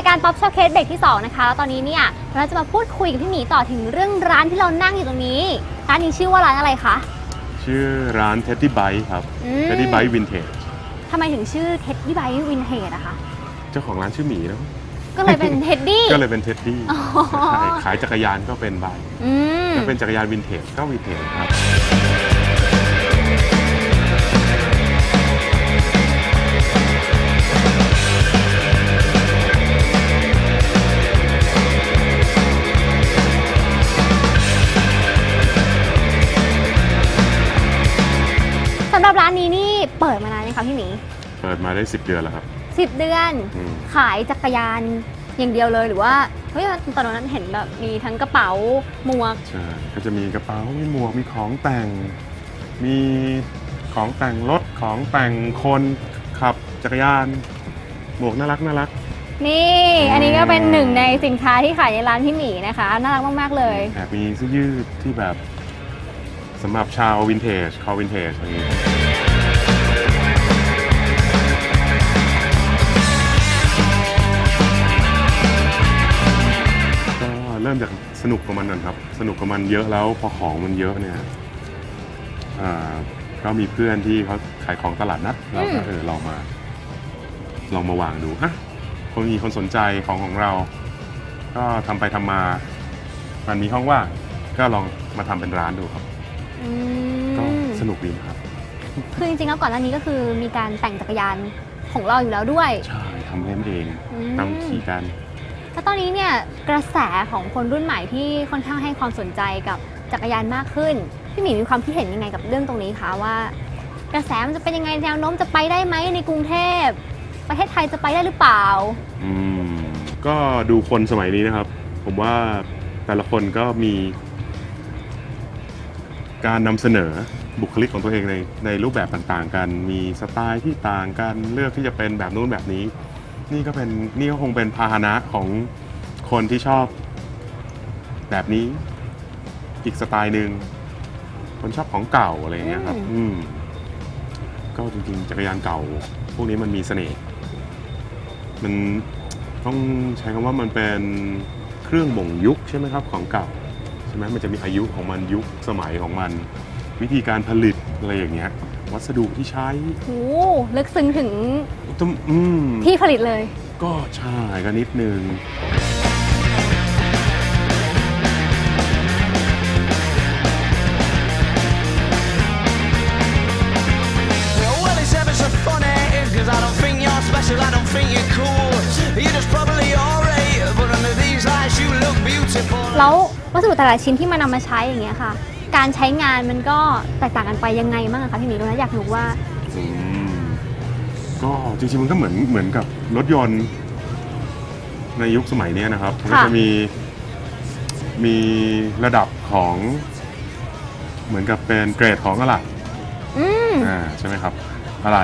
าอยู่กับรายการ Pop Showcase เบรกที่ 2 นะคะ แล้วตอนนี้เนี่ยเราจะมาพูดคุยกับพี่หมีต่อถึงเรื่องร้านที่เรานั่งอยู่ตรงนี้ ร้านนี้ชื่อว่าร้านอะไรคะ ชื่อร้าน Teddy Bite ครับอืม Teddy Bite Vintage ทำไมถึงชื่อ Teddy Bite Vintage อะคะ เจ้าของร้านชื่อหมีนะก็เลยเป็น Teddy ก็เลยเป็น Teddy อ๋อใช่ขายจักรยานก็เป็นบายอืม ถ้าเป็นจักรยานวินเทจก็วินเทจครับ คะพี่หมีเปิดมาได้ 10 เดือนแล้วครับ 10 เดือน อืม ขายจักรยานอย่างเดียวเลยหรือว่าเฮ้ยตอนนั้นเห็นแบบมีทั้งกระเป๋าหมวก ใช่ก็จะมีกระเป๋า มีหมวก มีของแต่ง มีของแต่งรถ ของแต่งคนขับจักรยาน หมวกน่ารักน่ารัก นี่ อันนี้ก็เป็นหนึ่งในสินค้าที่ขายในร้านพี่หมีนะคะ น่ารักมากๆเลย แอบมีเสื้อยืดที่แบบสำหรับชาววินเทจ คอวินเทจอะไรอย่างงี้ก็ ริ่มจากสนุกกับมันก่อนครับ สนุกกับมันเยอะแล้วพอของมันเยอะเนี่ยอ่าก็มีเพื่อนที่เขาขายของตลาดนัดเราก็อืมเออลองมา ลองมาวางดูอะคงมีคนสนใจของของเรา ก็ทำไปทำมา มันมีห้องว่างก็ลองมาทำเป็นร้านดูครับ อืก็มสนุกดีนะครับ คือจริงๆแล้วก่อนหน้านี้ก็คือมีการแต่งจักรยานของเราอยู่แล้วด้วยใช่ทำเล่นเองอืม นำขี่กัน แล้วตอนนี้เนี่ยกระแสของคนรุ่นใหม่ที่ค่อนข้างให้ความสนใจกับจักรยานมากขึ้น พี่หมีมีความคิดเห็นยังไงกับเรื่องตรงนี้คะว่า กระแสมันจะเป็นยังไงแนวโน้มจะไปได้ไหมในกรุงเทพ ประเทศไทยจะไปได้หรือเปล่า อืมก็ดูคนสมัยนี้นะครับ ผมว่าแต่ละคนก็มี การนำเสนอบุคลิกของตัวเองในในรูปแบบต่างๆกัน มีสไตล์ที่ต่างกันเลือกที่จะเป็นแบบนู้นแบบนี้ นี่ก็เป็นนี่ก็คงเป็นพาหนะของคนที่ชอบ แบบนี้ อีกสไตล์หนึ่งคนชอบของเก่าอะไรอย่างเงี้ยครับอืมอืมก็จริงๆจักรยานเก่า พวกนี้มันมีเสน่ห์มันต้องใช้คำว่ามันเป็นเครื่องบ่งยุคใช่ไหมครับ ของเก่าใช่ไหมมันจะมีอายุของมันยุคสมัยของมัน วิธีการผลิตอะไรอย่างเงี้ย วัสดุที่ใช้โหลึกซึ้งถึงต้องอืมที่ผลิตเลย ก็ใช่ก็นิดนึง Well, it's ever so funny, cause I don't think you're special, I don't think you're cool. You're just probably alright, but under these lights you look beautiful. แล้ววัสดุแต่ละชิ้นที่มานำมาใช้อย่างเงี้ยค่ะ การใช้งานมันก็แตกต่างกันไปยังไงบ้างอะคะพี่หมีตรงนั้นอยากรู้ว่า อืมก็จริงๆมันก็เหมือนเหมือนกับรถยนต์ในยุคสมัยเนี้ยนะครับมันก็ค่ะจะมีมีระดับของ เหมือนกับเป็นเกรดของอะไรอืม อ่าใช่ไหมครับ อะไร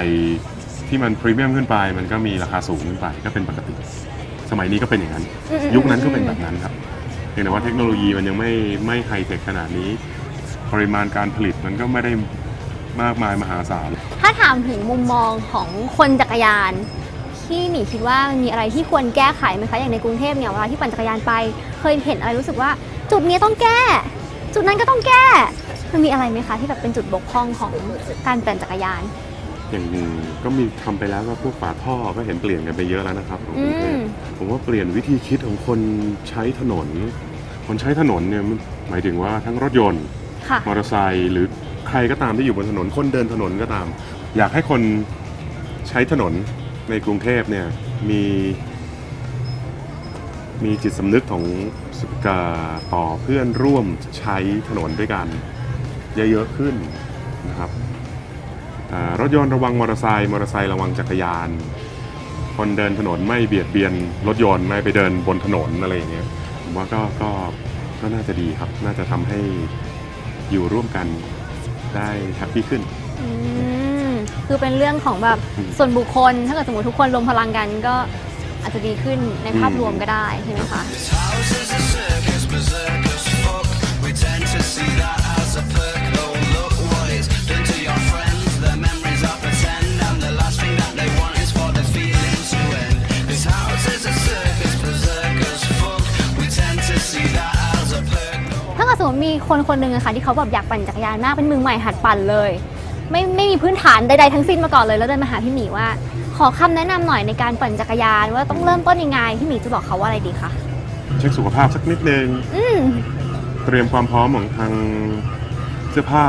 ที่มันพรีเมียมขึ้นไป มันก็มีราคาสูงขึ้นไปก็เป็นปกติ สมัยนี้ก็เป็นอย่างนั้น อืมอืมยุคนั้นก็เป็นแบบนั้นครับเพียงแต่ว่าเทคโนโลยีมันยังไม่ไม่ไฮเทคขนาดนี้ ปริมาณการผลิตมันก็ไม่ได้มากมายมหาศาล ถ้าถามถึงมุมมองของคนจักรยาน ที่หมีคิดว่ามันมีอะไรที่ควรแก้ไขไหมคะ อย่างในกรุงเทพเนี่ยเวลาที่ปั่นจักรยานไป เคยเห็นอะไรรู้สึกว่า จุดนี้ต้องแก้ จุดนั้นก็ต้องแก้มันมีอะไรไหมคะที่แบบเป็นจุดบกพร่องของการปั่นจักรยาน อย่างก็มีทำไปแล้วก็พวกฝาท่อก็เห็นเปลี่ยนกันไปเยอะแล้วนะครับของกรุงเทพอืมผมว่าเปลี่ยนวิธีคิดของคนใช้ถนน คนใช้ถนนเนี่ยมันหมายถึงว่าทั้งรถยนต์ ค่ะมอเตอร์ไซค์หรือใครก็ตามที่อยู่บนถนนคนเดินถนนก็ตาม อยากให้คนใช้ถนนในกรุงเทพเนี่ยมีมีจิตสำนึกของสุกาต่อเพื่อนร่วมใช้ถนนด้วยกัน เยอะๆขึ้นนะครับรถยนต์ระวังมอเตอร์ไซค์มอเตอร์ไซค์ระวังจักรยาน คนเดินถนนไม่เบียดเบียนรถยนต์ไม่ไปเดินบนถนนอะไรอย่างเงี้ยผมว่าก็ก็ก็น่าจะดีครับ น่าจะทำให้ อยู่ร่วมกันได้แฮปปี้ขึ้น อืมคือเป็นเรื่องของแบบอืมส่วนบุคคล ถ้าเกิดสมมติทุกคนรวมพลังกันก็อาจจะดีขึ้นในภาพรวมก็ได้ใช่ไหมคะ This house is a circus, berserk as fuck. We tend to see that สมมติมีคนคนหนึ่งอะค่ะที่เขาแบบอยากปั่นจักรยานมากเป็นมือใหม่หัดปั่นเลย ไม่ไม่มีพื้นฐานใดๆทั้งสิ้นมาก่อนเลยแล้วเดินมาหาพี่หมีว่า ขอคำแนะนำหน่อยในการปั่นจักรยานว่าต้องเริ่มต้นยังไงพี่หมีจะบอกเขาว่าอะไรดีคะเช็คสุขภาพสักนิดนึงอืมเตรียมความพร้อมของทางเสื้อผ้า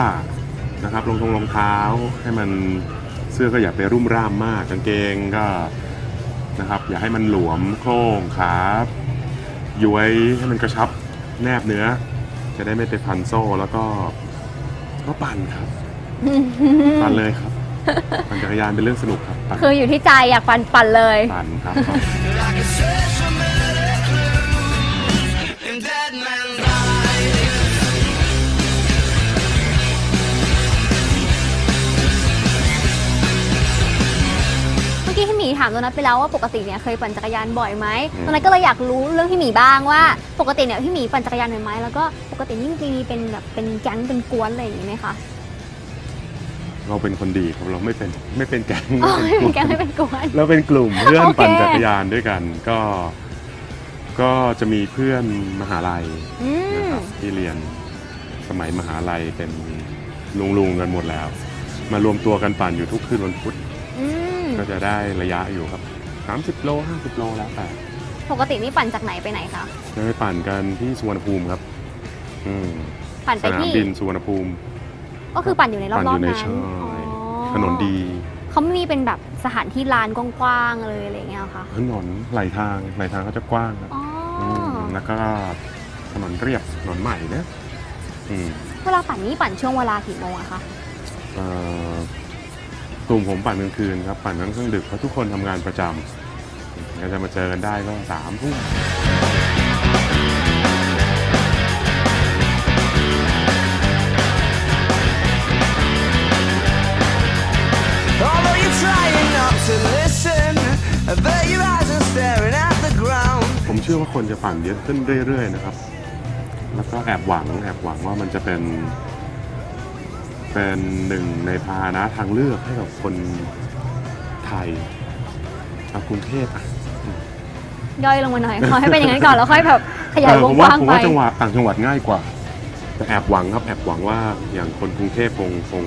นะครับรองทงรองเท้าให้มันเสื้อก็อย่าไปรุ่มร่ามมากกางเกงก็นะครับ อย่าให้มันหลวมโครงขาย้วยให้มันกระชับแนบเนื้อ จะได้ไม่ไปพันโซ่แล้วก็ ก็ปั่นครับ ปั่นเลยครับ ปั่นจักรยานเป็นเรื่องสนุกครับปั่นคืออยู่ที่ใจอยากปั่นปั่นเลย ปั่นครับามตัวนัทไปแล้วว่าปกติเนี่ยเคยปั่นจักรยานบ่อยไหมอืมตัวนัทก็เลยอยากรู้เรื่องพี่หมีบ้างว่า ปกติเนี่ยพี่หมีปั่นจักรยานบ่อยไหมแล้วก็ปกตินี่มีเป็นแบบเป็นแก๊งเป็นกวนอะไรอย่างนี้ไหมคะเราเป็นคนดีครับเราไม่เป็นไม่เป็นแก๊งอ๋อไม่ไม่เป็นกลุ่เป็นมแก๊งไม่เป็นกวนเราเป็นกลุ่มเพื่อนโอเคปั่นจักรยานด้วยกันก็ก็จะมีเพื่อนมหาลัยอืนะมครับที่เรียนสมัยมหาลัยเป็นลุงลุงๆกันหมดแล้ว มารวมตัวกันปั่นอยู่ทุกคืนวันพุธอืม ก็จะได้ระยะอยู่ครับ 30 โล 50 โลแล้วแต่ปกตินี่ปั่นจากไหนไปไหนคะจะไปปั่นกันที่สุวรรณภูมิครับอืมปั่นสไปนามที่บินสุวรรณภูมิ ก็คือปั่นอยู่ในรปั่นออบยู่ๆในนั้นช่ออ๋อยถนนดี เขาไม่มีเป็นแบบสถานที่ลานกว้างๆเลยอะไรอย่างเงี้ยเหรอคะถนนไหลทางไหลทางเขาจะกว้างครับอ๋ออมแล้วก็ถนนเรียบถนนใหม่นะอืมเวลาปั่นนี่ปั่นช่วงเวลากี่โมงอะคะ เอ่อ กลุ่มผมปั่นกลางคืนครับปั่นกลางคืนดึกเพราะทุกคนทำงานประจำก็จะมาเจอกันได้ก็สามทุ่ม Although you're trying not to listen, but your eyes are staring at the ground. ผมเชื่อว่าคนจะปั่นเยอะขึ้นเรื่อยๆนะครับ แล้วก็แอบหวังแอบหวังว่ามันจะเป็น เป็นหนึ่งในพาหนะทางเลือกให้กับคนไทยชาวกรุงเทพอะย่อยลงมาหน่อย ขอให้เป็นอย่างนั้นก่อนแล้วค่อยแบบขยายเออวผงมกว่าว้างผมไป ว่าจังหวัดต่างจังหวัดง่ายกว่า แต่แอบหวังครับแอบหวังว่าอย่างคนกรุงเทพคงคง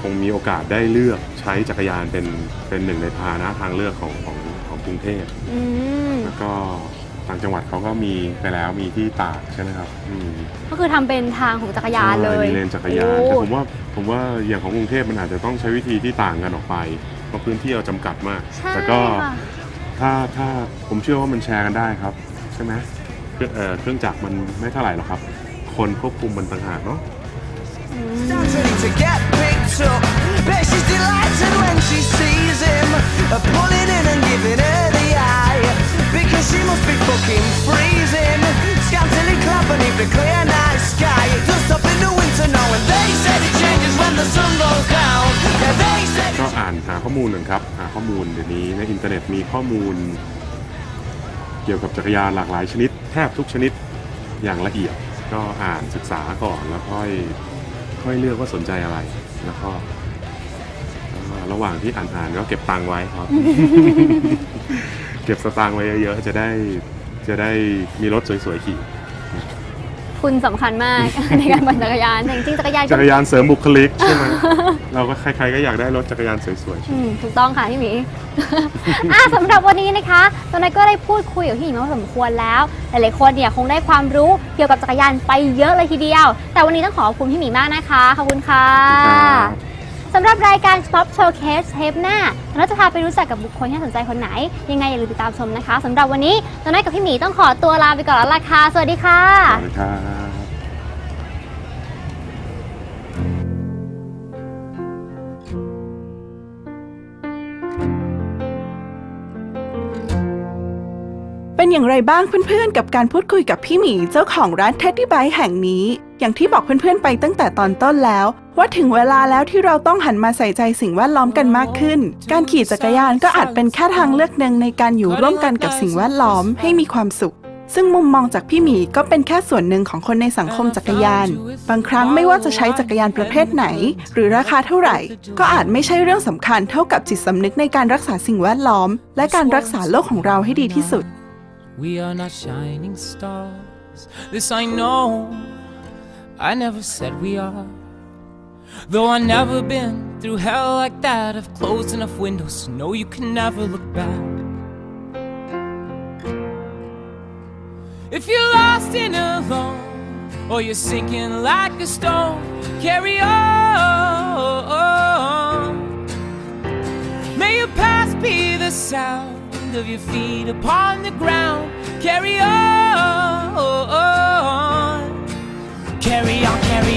คงมีโอกาสได้เลือกใช้จักรยานเป็นเป็นหนึ่งในพาหนะทางเลือกของของของกรุงเทพ อืม แล้วก็ ต่างจังหวัดเขาก็มีไปแล้วมีที่ตากใช่ไหมครับอืมก็คือทำเป็นทางของจักรยานเลยใช่มีเลนจักรยานโอ้แต่ผมว่าผมว่าอย่างของกรุงเทพมันอาจจะต้องใช้วิธีที่ต่างกันออกไปเพราะพื้นที่เราจำกัดมาก ใช่แต่ก็ค่ะ ถ้าถ้าผมเชื่อว่ามันแชร์กันได้ครับ ใช่ไหมเครื่องเอ่อเครื่องจักรมันไม่เท่าไหร่หรอกครับ คนควบคุมมันต่างหากเนาะอืม Stands ready to get picked up. Bet she's delighted when she sees him. uh, Pulling in and giving her the eye. Because she must be fucking freezing. Scantily clad beneath the clear night sky. It does stop in the winter now. And they said it changes when the sun goes down. Yeah, they said ก็อ่านหาข้อมูลหนึ่งครับ หาข้อมูลเดี๋ยวนี้ในอินเทอร์เน็ตมีข้อมูล เกี่ยวกับจักรยานหลากหลายชนิด แทบทุกชนิดอย่างละเอียด ก็อ่านศึกษาก่อนแล้วค่อยค่อยเลือกว่าสนใจอะไรแล้วก็ระหว่างที่อ่านอ่านก็เก็บตังค์ไว้ครับ เก็บสตางค์ไว้เยอะๆจะได้จะได้มีรถสวยๆขี่ คุณสำคัญมาก ในการปั่นจักรยานแต่จริงๆจักรยานก็จักรยานเสริมบุคลิกใช่ไหม เราก็ใครๆก็อยากได้รถจักรยานสวยๆ อืมถูกต้องค่ะพี่หมี อะสำหรับวันนี้นะคะตอนนี้ก็ได้พูดคุยกับพี่หมีมาพอสมควรแล้ว หลายๆคนเนี่ยคงได้ความรู้เกี่ยวกับจักรยานไปเยอะเลยทีเดียว แต่วันนี้ต้องขอขอบคุณพี่หมีมากนะคะ ขอบคุณค่ะครับ สำหรับรายการ Stop Showcase เทปหน้าเราจะพาไปรู้จักกับบุคคลที่น่าสนใจคนไหน ยังไงอย่าลืมติดตามชมนะคะสำหรับวันนี้ตอนนี้กับพี่หมีต้องขอตัวลาไปก่อนแล้วล่ะค่ะสวัสดีค่ะสวัสดีครับเป็นอย่างไรบ้างเพื่อนๆ กับการพูดคุยกับพี่หมีเจ้าของร้าน Teddy b y แห่งนี้ อย่างที่บอกเพื่อนๆไปตั้งแต่ตอนต้นแล้ว ว่าถึงเวลาแล้วที่เราต้องหันมาใส่ใจสิ่งแวดล้อมกันมากขึ้น การขี่จักรยานก็อาจเป็นแค่ทางเลือกหนึ่งในการอยู่ร่วมกันกับสิ่งแวดล้อมให้มีความสุข ซึ่งมุมมองจากพี่หมีก็เป็นแค่ส่วนหนึ่งของคนในสังคมจักรยาน บางครั้งไม่ว่าจะใช้จักรยานประเภทไหน หรือราคาเท่าไหร่ ก็อาจไม่ใช่เรื่องสำคัญเท่ากับจิตสำนึกในการรักษาสิ่งแวดล้อม และการรักษาโลกของเราให้ดีที่สุด We are not shining stars. This I know. I never said we are. Though I've never been through hell like that, I've closed enough windows to know you can never look back. If you're lost and alone, or you're sinking like a stone, carry on. May your past be the sound of your feet upon the ground. Carry on. Carry on, carry